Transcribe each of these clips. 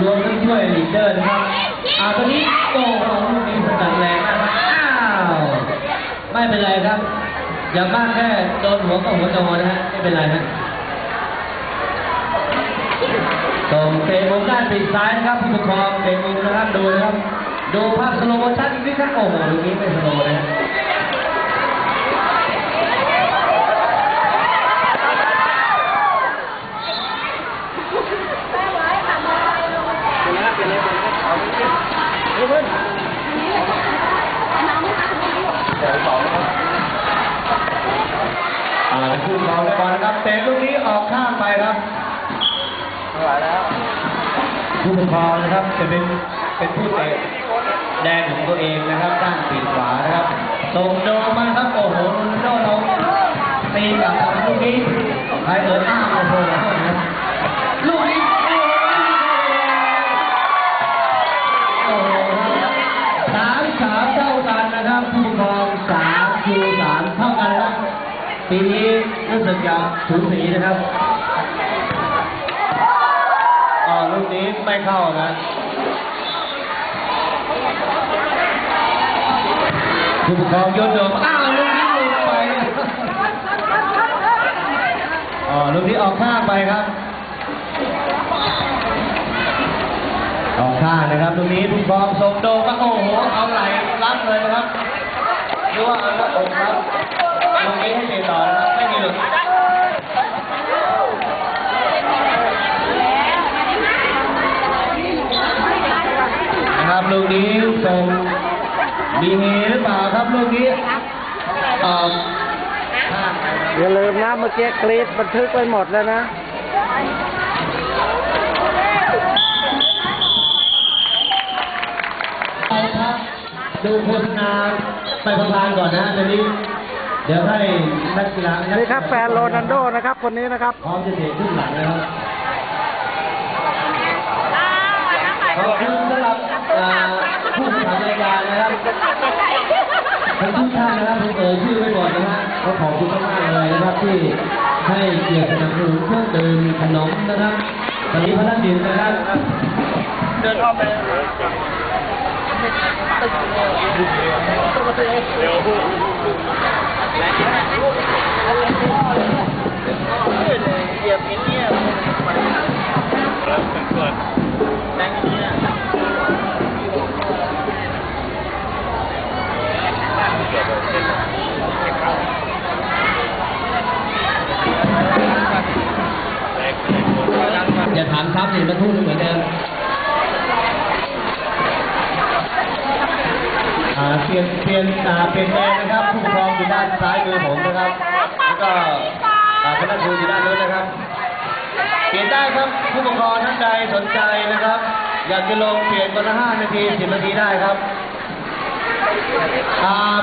รวมทั้งช่วยลีดเดอร์นะครับอ่าตอนนี้โอ้โหลูกนี้สกัดแรงมากครับอ้าว ไม่เป็นไรครับ อย่างมากแค่โดนหัวกับหัวจอนะฮะ ไม่เป็นไรฮะส่งเตะมุมด้านปีกซ้ายนะครับผู้ปกครองเตะมุมนะครับ ดูนะครับ ดูภาพสโลโมชั่นอีกนิดครับโอ้โหลูกนี้ไม่สโลนะ อ่าผู้กองบอลนะครับเตะลูกนี้ออกข้างไปครับผู้ปกครองนะครับจะเป็นเป็นผู้เตะแดนของตัวเองนะครับด้านปีกขวานะครับส่งโดมาครับโอ้โหโรนัลโดเราตีกลับลูกนี้ใครเอ่ยอ้าวโอ้โหนะครับลูกนี้ ปีนี้รู้สึกจะสูสีนะครับอ๋อลูกนี้ไม่เข้านะผู้ปกครองโยนโดมอ้าวลูกนี้หลุดไปอ๋อลูกนี้ออกข้างไปครับ ออกข้างนะครับลูกนี้ผู้ปกครองส่งโดมโอ้โหเอาไหลรับเลยนะครับหรือว่าเอาหน้าอกครับลูกนี้ให้เตะต่อนะครับไม่มีหลุดนะครับลูกนี้ส่ง มีเฮหรือเปล่าครับลูกนี้ออกข้างไปครับอย่าลืมนะเมื่อกี้กรีดบันทึกไว้หมดแล้วนะเอาครับดูโฆษณาไปพลางๆก่อนนะตอนนี้ เดี๋ยวให้นักกีฬานี่ครับแฟนโรนัลโดนะครับ คนนี้นะครับพร้อมจะเตะขึ้นหลังนะครับขอบคุณสำหรับอ่า ผู้ทำรายการนะครับทั้งทุกท่านนะครับผมเอ่ยชื่อไว้ก่อนนะฮะก็ขอบคุณมากๆเลยนะครับที่ให้เกียรติสนับสนุนเครื่องดื่มขนมนะครับตอนนี้พระท่านดินนะครับเดินเข้าไปเหยียบอย่างเงี้ยแรงอย่างเงี้ย ถามครับสิมันพูดเหมือนเดิมเปลี่ยนเปลี่ยนอ่าเปลี่ยนแปลงนะครับผู้ปกครองอยู่ด้านซ้ายมือผมนะครับ แล้วก็อ่าคณะครูอยู่ด้านนู้นนะครับ เปลี่ยนได้ครับผู้ปกครองท่านใดสนใจนะครับ อยากจะลงเปลี่ยนวันละห้านาทีสิบนาทีได้ครับ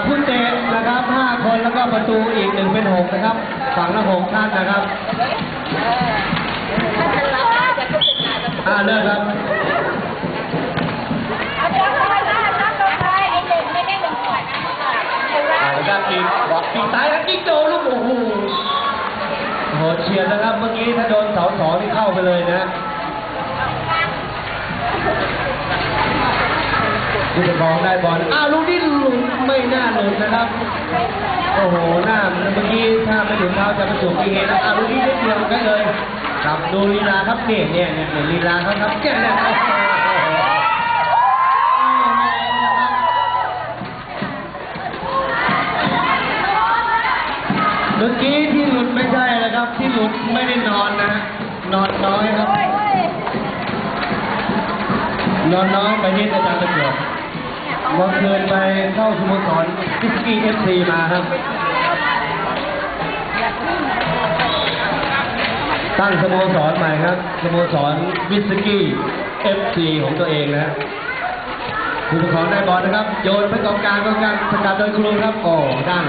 ผู้เตะนะครับห้าคนแล้วก็ประตูอีกหนึ่งเป็นหกนะครับ ฝั่งละหกท่านนะครับ อ่าเลิกครับอ่าแล้วก็ปีกบอกปีกซ้ายแล้วกิ๊กโดลูกโอ้โหโหเฉียดนะครับ เมื่อกี้ถ้าโดนเสาสองนี่เข้าไปเลยนะผู้ปกครองได้บอล อ้าวลูกนี้หลุดไม่น่าหลุดนะครับ โอ้โห หน้าเมื่อกี้ถ้าไม่ถึงเท้าจะประจวบอีกเองนะอ้าวลูกนี้ได้เดียวกันเลย ครับดูลีลาครับเนี่ยเนี่ยเนี่ยเนี่ยลีลาเขาครับแก่เนี่ยเมื่อกี้ที่หลุดไม่ใช่นะครับ ที่หลุดไม่ได้นอนนะ นอนน้อยครับ นอนน้อยไปที่อาจารย์ประจวบเมื่อคืนไปเข้าสโมสรพิสกี้เอฟซีมาครับ ตั้งสโมสรใหม่ครับสโมสรวิสกี้เอฟซีของตัวเองนะผู้ปกครองได้บอลนะครับ โยนไปกองกลางกองกลางสกัดโดยครูครับโอ้ด้าน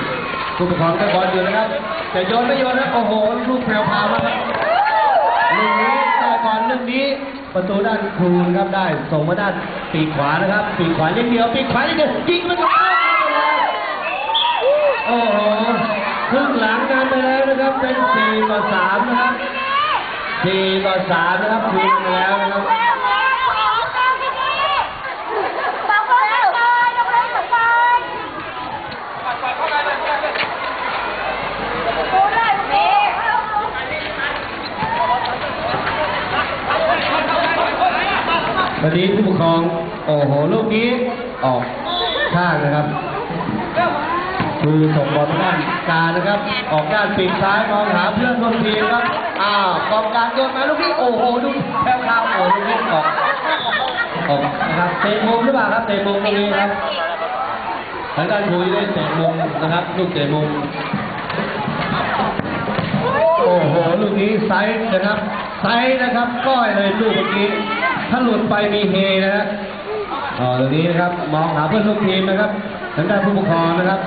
ผู้ปกครองได้บอลอยู่นะครับแต่โยนไม่โยนนะโอ้โหลูกแพรวพาวมากครับลูกนี้ได้บอลลูกนี้ประตูด้านครูนครับได้ส่งมาด้านปีกขวานะครับปีกขวานิดเดียวปีกขวานิดเดียวยิงมันก็เข้าโอ้โหครึ่งหลังกันไปแล้วนะครับเป็นสี่ต่อสามนะครับ สี่ต่อสามนะครับคืนแล้วนะครับวันนี้ผู้ปกครอง โอ้โห ลูกนี้ ออกข้างนะครับ คือส่งบอลไปด้านการนะครับ ออกด้านปีกซ้ายมองหาเพื่อนร่วมทีมครับอ้าวกองกลารโยนมาลูกนี้โอ้โหดูแพ้วข้าวโอ้ลูกนี้ออกออกนะครับเตะมุมหรือเปล่าครับเตะมุมตรงนี้ครับทางด้านคุยได้เตะมุมนะครับลูกเตะมุมโอ้โหลูกนี้ไซส์นะครับไซส์นะครับก้อยเลยลูกเมื่อกี้ถ้าหลุดไปมีเฮนะฮะอ๋อตรงนี้นะครับมองหาเพื่อนร่วมทีมนะครับทางด้านผู้ปกครองนะครับ